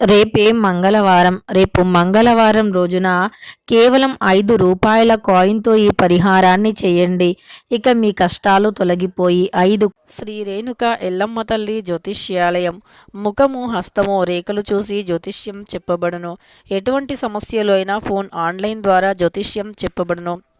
రేపే మంగళవారం. రేపు మంగళవారం రోజున కేవలం ఐదు రూపాయల కాయిన్తో ఈ పరిహారాన్ని చేయండి. ఇక మీ కష్టాలు తొలగిపోయి ఐదు శ్రీ రేణుక ఎల్లమ్మ తల్లి జ్యోతిష్యాలయం. ముఖము హస్తము రేఖలు చూసి జ్యోతిష్యం చెప్పబడును. ఎటువంటి సమస్యలు అయినా ఫోన్ ఆన్లైన్ ద్వారా జ్యోతిష్యం చెప్పబడును.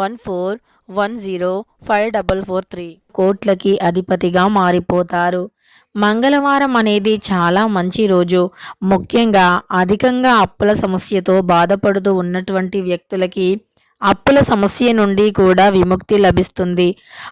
one four one zero five double four three కోట్లకి అధిపతిగా మారిపోతారు. మంగళవారం అనేది చాలా మంచి రోజు. ముఖ్యంగా అధికంగా అప్పుల సమస్యతో బాధపడుతూ ఉన్నటువంటి వ్యక్తులకి అప్పుల సమస్య నుండి కూడా విముక్తి లభిస్తుంది.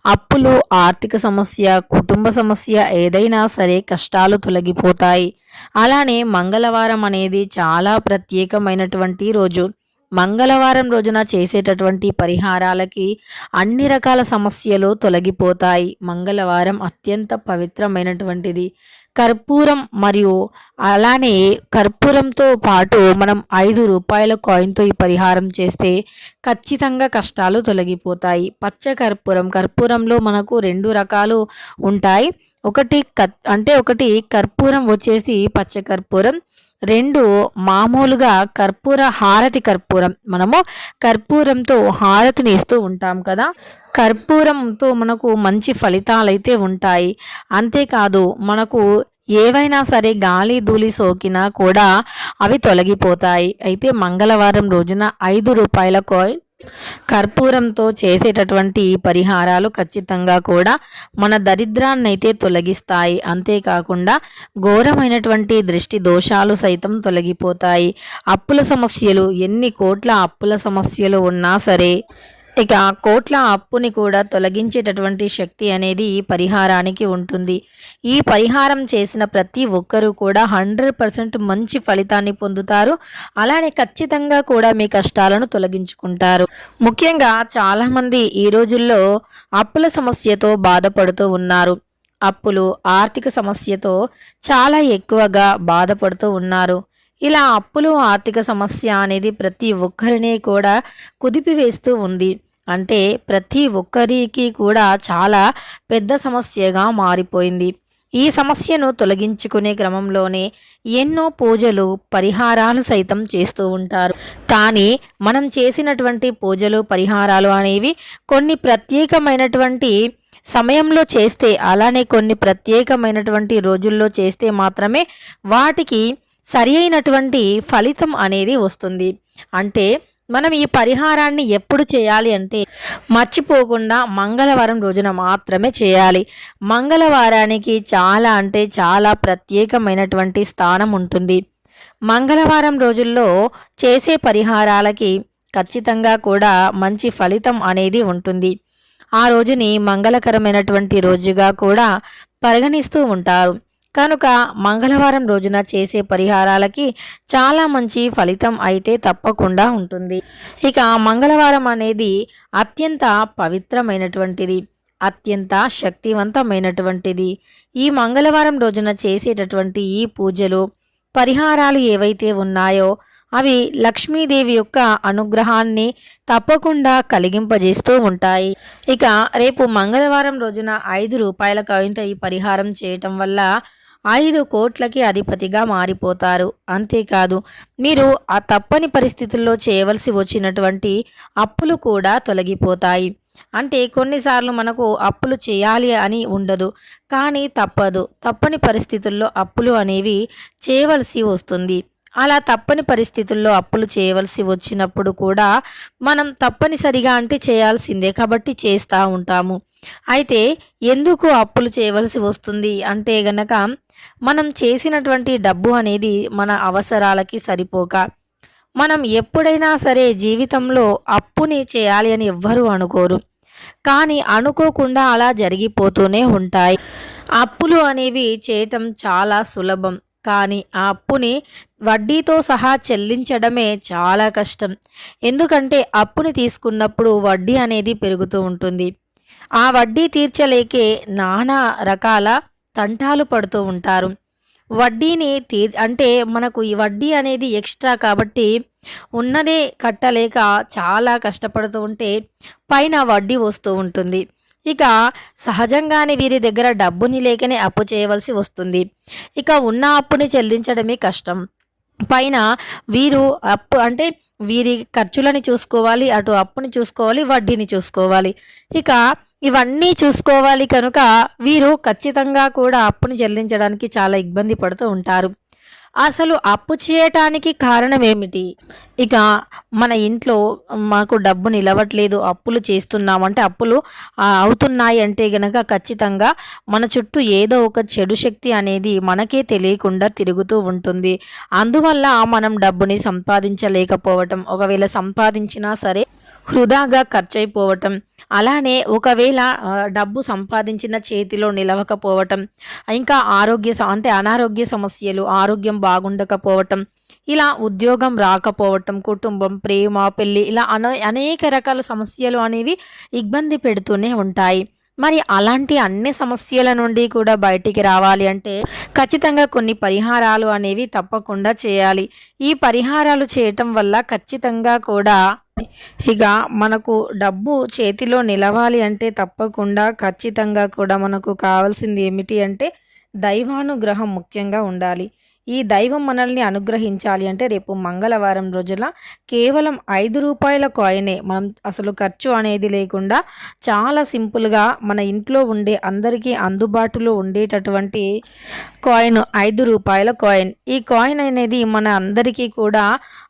అప్పులు ఆర్థిక సమస్య కుటుంబ సమస్య ఏదైనా సరే కష్టాలు తొలగిపోతాయి. అలానే మంగళవారం అనేది చాలా ప్రత్యేకమైనటువంటి రోజు. మంగళవారం రోజున చేసేటటువంటి పరిహారాలకి అన్ని రకాల సమస్యలు తొలగిపోతాయి. మంగళవారం అత్యంత పవిత్రమైనటువంటిది. కర్పూరం మరియు అలానే కర్పూరంతో పాటు మనం ఐదు రూపాయల కాయిన్తో ఈ పరిహారం చేస్తే ఖచ్చితంగా కష్టాలు తొలగిపోతాయి. పచ్చ కర్పూరం కర్పూరంలో మనకు రెండు రకాలు ఉంటాయి. ఒకటి అంటే ఒకటి కర్పూరం వచ్చేసి పచ్చ కర్పూరం రెండు మామూలుగా కర్పూర హారతి కర్పూరం. మనము కర్పూరంతో హారతిని ఇస్తూ ఉంటాం కదా. కర్పూరంతో మనకు మంచి ఫలితాలైతే ఉంటాయి. అంతేకాదు మనకు ఏవైనా సరే గాలి ధూళి సోకినా కూడా అవి తొలగిపోతాయి. అయితే మంగళవారం రోజున ఐదు రూపాయల కాయిన్ కర్పూరంతో చేసేటటువంటి పరిహారాలు ఖచ్చితంగా కూడా మన దరిద్రాన్నైతే తొలగిస్తాయి. అంతేకాకుండా ఘోరమైనటువంటి దృష్టి దోషాలు సైతం తొలగిపోతాయి. అప్పుల సమస్యలు ఎన్ని కోట్ల అప్పుల సమస్యలు ఉన్నా సరే ఇక కోట్ల అప్పుని కూడా తొలగించేటటువంటి శక్తి అనేది ఈ పరిహారానికి ఉంటుంది. ఈ పరిహారం చేసిన ప్రతి ఒక్కరూ కూడా హండ్రెడ్ పర్సెంట్ మంచి ఫలితాన్ని పొందుతారు. అలానే ఖచ్చితంగా కూడా మీ కష్టాలను తొలగించుకుంటారు. ముఖ్యంగా చాలామంది ఈ రోజుల్లో అప్పుల సమస్యతో బాధపడుతూ ఉన్నారు. అప్పులు ఆర్థిక సమస్యతో చాలా ఎక్కువగా బాధపడుతూ ఉన్నారు. ఇలా అప్పులు ఆర్థిక సమస్య అనేది ప్రతి ఒక్కరిని కూడా కుదిపివేస్తూ ఉంది. అంటే ప్రతి ఒక్కరికి కూడా చాలా పెద్ద సమస్యగా మారిపోయింది. ఈ సమస్యను తొలగించుకునే క్రమంలోనే ఎన్నో పూజలు పరిహారాలు సైతం చేస్తూ ఉంటారు. కానీ మనం చేసినటువంటి పూజలు పరిహారాలు అనేవి కొన్ని ప్రత్యేకమైనటువంటి సమయంలో చేస్తే అలానే కొన్ని ప్రత్యేకమైనటువంటి రోజుల్లో చేస్తే మాత్రమే వాటికి సరి అయినటువంటి ఫలితం అనేది వస్తుంది. అంటే మనం ఈ పరిహారాన్ని ఎప్పుడు చేయాలి అంటే మర్చిపోకుండా మంగళవారం రోజున మాత్రమే చేయాలి. మంగళవారానికి చాలా అంటే చాలా ప్రత్యేకమైనటువంటి స్థానం ఉంటుంది. మంగళవారం రోజుల్లో చేసే పరిహారాలకి ఖచ్చితంగా కూడా మంచి ఫలితం అనేది ఉంటుంది. ఆ రోజుని మంగళకరమైనటువంటి రోజుగా కూడా పరిగణిస్తూ ఉంటారు. కనుక మంగళవారం రోజున చేసే పరిహారాలకి చాలా మంచి ఫలితం అయితే తప్పకుండా ఉంటుంది. ఇక మంగళవారం అనేది అత్యంత పవిత్రమైనటువంటిది అత్యంత శక్తివంతమైనటువంటిది. ఈ మంగళవారం రోజున చేసేటటువంటి ఈ పూజలు పరిహారాలు ఏవైతే ఉన్నాయో అవి లక్ష్మీదేవి యొక్క అనుగ్రహాన్ని తప్పకుండా కలిగింపజేస్తూ ఉంటాయి. ఇక రేపు మంగళవారం రోజున ఐదు రూపాయల కాయంతో ఈ పరిహారం చేయటం వల్ల ఐదు కోట్లకి అధిపతిగా మారిపోతారు. అంతేకాదు మీరు ఆ తప్పని పరిస్థితుల్లో చేయవలసి వచ్చినటువంటి అప్పులు కూడా తొలగిపోతాయి. అంటే కొన్నిసార్లు మనకు అప్పులు చేయాలి అని ఉండదు కానీ తప్పదు. తప్పని పరిస్థితుల్లో అప్పులు అనేవి చేయవలసి వస్తుంది. అలా తప్పని పరిస్థితుల్లో అప్పులు చేయవలసి వచ్చినప్పుడు కూడా మనం తప్పనిసరిగా అంటే చేయాల్సిందే కాబట్టి చేస్తూ ఉంటాము. అయితే ఎందుకు అప్పులు చేయవలసి వస్తుంది? అంటే గనక మనం చేసినటువంటి డబ్బు అనేది మన అవసరాలకి సరిపోక మనం ఎప్పుడైనా సరే జీవితంలో అప్పుని చేయాలి అని ఎవ్వరూ అనుకోరు. కానీ అనుకోకుండా అలా జరిగిపోతూనే ఉంటాయి. అప్పులు అనేవి చేయటం చాలా సులభం. కానీ ఆ అప్పుని వడ్డీతో సహా చెల్లించడమే చాలా కష్టం. ఎందుకంటే అప్పుని తీసుకున్నప్పుడు వడ్డీ అనేది పెరుగుతూ ఉంటుంది. ఆ వడ్డీ తీర్చలేకే నానా రకాల తంటాలు పడుతూ ఉంటారు. వడ్డీని తీ అంటే మనకు ఈ వడ్డీ అనేది ఎక్స్ట్రా కాబట్టి ఉన్నదే కట్టలేక చాలా కష్టపడుతూ ఉంటే పైన వడ్డీ వస్తూ ఉంటుంది. ఇక సహజంగానే వీరి దగ్గర డబ్బుని లేకనే అప్పు చేయవలసి వస్తుంది. ఇక ఉన్న అప్పుని చెల్లించడమే కష్టం. పైన వీరు అప్పు అంటే వీరి ఖర్చులని చూసుకోవాలి అటు అప్పుని చూసుకోవాలి వడ్డీని చూసుకోవాలి. ఇక ఇవన్నీ చూసుకోవాలి కనుక వీరు ఖచ్చితంగా కూడా అప్పుని చెల్లించడానికి చాలా ఇబ్బంది పడుతూ ఉంటారు. అసలు అప్పు చేయటానికి కారణం ఏమిటి? ఇక మన ఇంట్లో మాకు డబ్బు నిలవట్లేదు అప్పులు చేస్తున్నామంటే అప్పులు అవుతున్నాయి అంటే గనక ఖచ్చితంగా మన చుట్టూ ఏదో ఒక చెడు శక్తి అనేది మనకే తెలియకుండా తిరుగుతూ ఉంటుంది. అందువల్ల మనం డబ్బుని సంపాదించలేకపోవటం ఒకవేళ సంపాదించినా సరే వృధాగా ఖర్చయిపోవటం అలానే ఒకవేళ డబ్బు సంపాదించిన చేతిలో నిలవకపోవటం ఇంకా ఆరోగ్య స- అంటే అనారోగ్య సమస్యలు ఆరోగ్యం బాగుండకపోవటం ఇలా ఉద్యోగం రాకపోవటం కుటుంబం ప్రేమ పెళ్ళి ఇలా అనే అనేక రకాల సమస్యలు అనేవి ఇబ్బంది పెడుతూనే ఉంటాయి. మరి అలాంటి అన్ని సమస్యల నుండి కూడా బయటికి రావాలి అంటే ఖచ్చితంగా కొన్ని పరిహారాలు అనేవి తప్పకుండా చేయాలి. ఈ పరిహారాలు చేయటం వల్ల ఖచ్చితంగా కూడా ఇక మనకు డబ్బు చేతిలో నిలవాలి అంటే తప్పకుండా ఖచ్చితంగా కూడా మనకు కావాల్సింది ఏమిటి అంటే దైవానుగ్రహం ముఖ్యంగా ఉండాలి. ఈ దైవం మనల్ని అనుగ్రహించాలి అంటే రేపు మంగళవారం రోజున కేవలం ఐదు రూపాయల కాయినే మనం అసలు ఖర్చు అనేది లేకుండా చాలా సింపుల్గా మన ఇంట్లో ఉండే అందరికీ అందుబాటులో ఉండేటటువంటి కాయిన్ ఐదు రూపాయల కాయిన్. ఈ కాయిన్ అనేది మన అందరికీ కూడా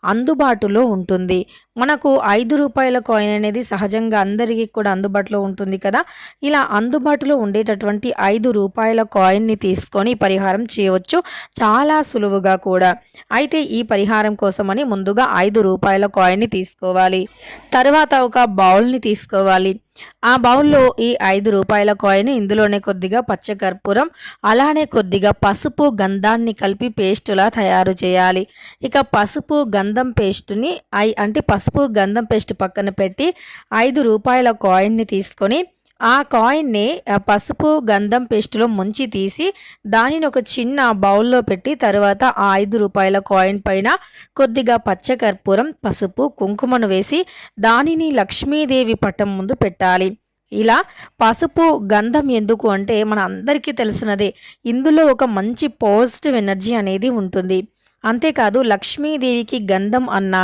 అందుబాటులో ఉంటుంది. మనకు ఐదు రూపాయల కాయిన్ అనేది సహజంగా అందరికీ కూడా అందుబాటులో ఉంటుంది కదా. ఇలా అందుబాటులో ఉండేటటువంటి ఐదు రూపాయల కాయిన్ని తీసుకొని పరిహారం చేయవచ్చు. చాలా సులువుగా కూడా. అయితే ఈ పరిహారం కోసమని ముందుగా ఐదు రూపాయల కాయిన్ని తీసుకోవాలి. తర్వాత ఒక బౌల్ని తీసుకోవాలి. ఆ బౌల్లో ఈ ఐదు రూపాయల కాయిన్ ఇందులోనే కొద్దిగా పచ్చకర్పూరం అలానే కొద్దిగా పసుపు గంధాన్ని కలిపి పేస్టులా తయారు చేయాలి. ఇక పసుపు గంధం పేస్టుని ఐ అంటే పసుపు గంధం పేస్ట్ పక్కన పెట్టి ఐదు రూపాయల కాయిన్ని తీసుకొని ఆ కాయిన్ని పసుపు గంధం పేస్టులో ముంచి తీసి దానిని ఒక చిన్న బౌల్లో పెట్టి తర్వాత ఆ ఐదు రూపాయల కాయిన్ పైన కొద్దిగా పచ్చకర్పూరం పసుపు కుంకుమను వేసి దానిని లక్ష్మీదేవి పట్టం ముందు పెట్టాలి. ఇలా పసుపు గంధం ఎందుకు అంటే మన అందరికీ తెలిసినదే. ఇందులో ఒక మంచి పాజిటివ్ ఎనర్జీ అనేది ఉంటుంది. అంతేకాదు లక్ష్మీదేవికి గంధం అన్న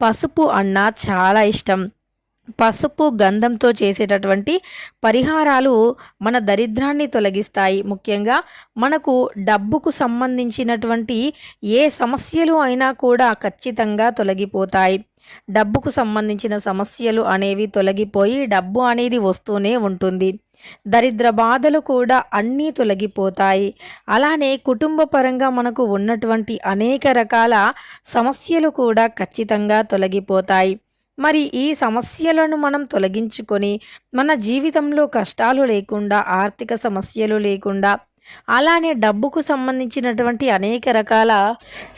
పసుపు అన్న చాలా ఇష్టం. పసుపు గంధంతో చేసేటటువంటి పరిహారాలు మన దరిద్రాన్ని తొలగిస్తాయి. ముఖ్యంగా మనకు డబ్బుకు సంబంధించినటువంటి ఏ సమస్యలు అయినా కూడా ఖచ్చితంగా తొలగిపోతాయి. డబ్బుకు సంబంధించిన సమస్యలు అనేవి తొలగిపోయి డబ్బు అనేది వస్తూనే ఉంటుంది. దరిద్ర బాధలు కూడా అన్నీ తొలగిపోతాయి. అలానే కుటుంబ పరంగా మనకు ఉన్నటువంటి అనేక రకాల సమస్యలు కూడా ఖచ్చితంగా తొలగిపోతాయి. మరి ఈ సమస్యలను మనం తొలగించుకొని మన జీవితంలో కష్టాలు లేకుండా ఆర్థిక సమస్యలు లేకుండా అలానే డబ్బుకు సంబంధించినటువంటి అనేక రకాల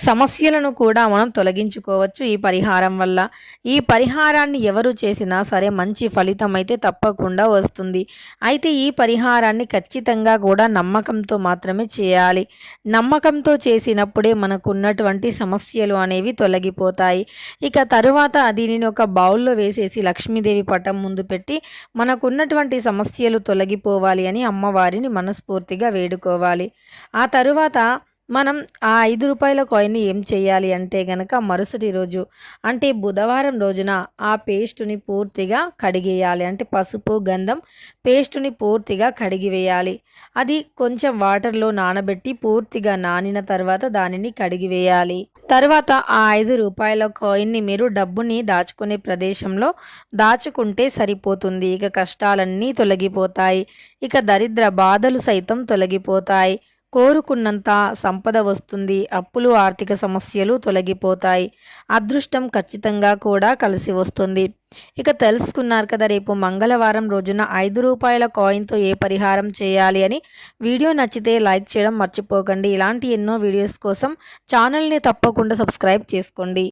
సమస్యలను కూడా మనం తొలగించుకోవచ్చు ఈ పరిహారం వల్ల. ఈ పరిహారాన్ని ఎవరు చేసినా సరే మంచి ఫలితం అయితే తప్పకుండా వస్తుంది. అయితే ఈ పరిహారాన్ని ఖచ్చితంగా కూడా నమ్మకంతో మాత్రమే చేయాలి. నమ్మకంతో చేసినప్పుడే మనకున్నటువంటి సమస్యలు అనేవి తొలగిపోతాయి. ఇక తరువాత దీనిని ఒక బౌల్లో వేసేసి లక్ష్మీదేవి పటం ముందు పెట్టి మనకున్నటువంటి సమస్యలు తొలగిపోవాలి అని అమ్మవారిని మనస్ఫూర్తిగా వేడుకు అనుకోవాలి ఆ తరువాత మనం ఆ ఐదు రూపాయల కాయిన్ని ఏం చేయాలి అంటే గనక మరుసటి రోజు అంటే బుధవారం రోజున ఆ పేస్టుని పూర్తిగా కడిగేయాలి. అంటే పసుపు గంధం పేస్టుని పూర్తిగా కడిగివేయాలి అది కొంచెం వాటర్లో నానబెట్టి పూర్తిగా నానిన తర్వాత దానిని కడిగివేయాలి తర్వాత ఆ ఐదు రూపాయల కాయిన్ని మీరు డబ్బుని దాచుకునే ప్రదేశంలో దాచుకుంటే సరిపోతుంది. ఇక కష్టాలన్నీ తొలగిపోతాయి. ఇక దరిద్ర బాధలు సైతం తొలగిపోతాయి. కోరుకున్నంత సంపద వస్తుంది. అప్పులు ఆర్థిక సమస్యలు తొలగిపోతాయి. అదృష్టం ఖచ్చితంగా కూడా కలిసి వస్తుంది. ఇక తెలుసుకున్నారు కదా రేపు మంగళవారం రోజున ఐదు రూపాయల కాయిన్తో ఏ పరిహారం చేయాలి అని. వీడియో నచ్చితే లైక్ చేయడం మర్చిపోకండి. ఇలాంటి ఎన్నో వీడియోస్ కోసం ఛానల్ని తప్పకుండా సబ్స్క్రైబ్ చేసుకోండి.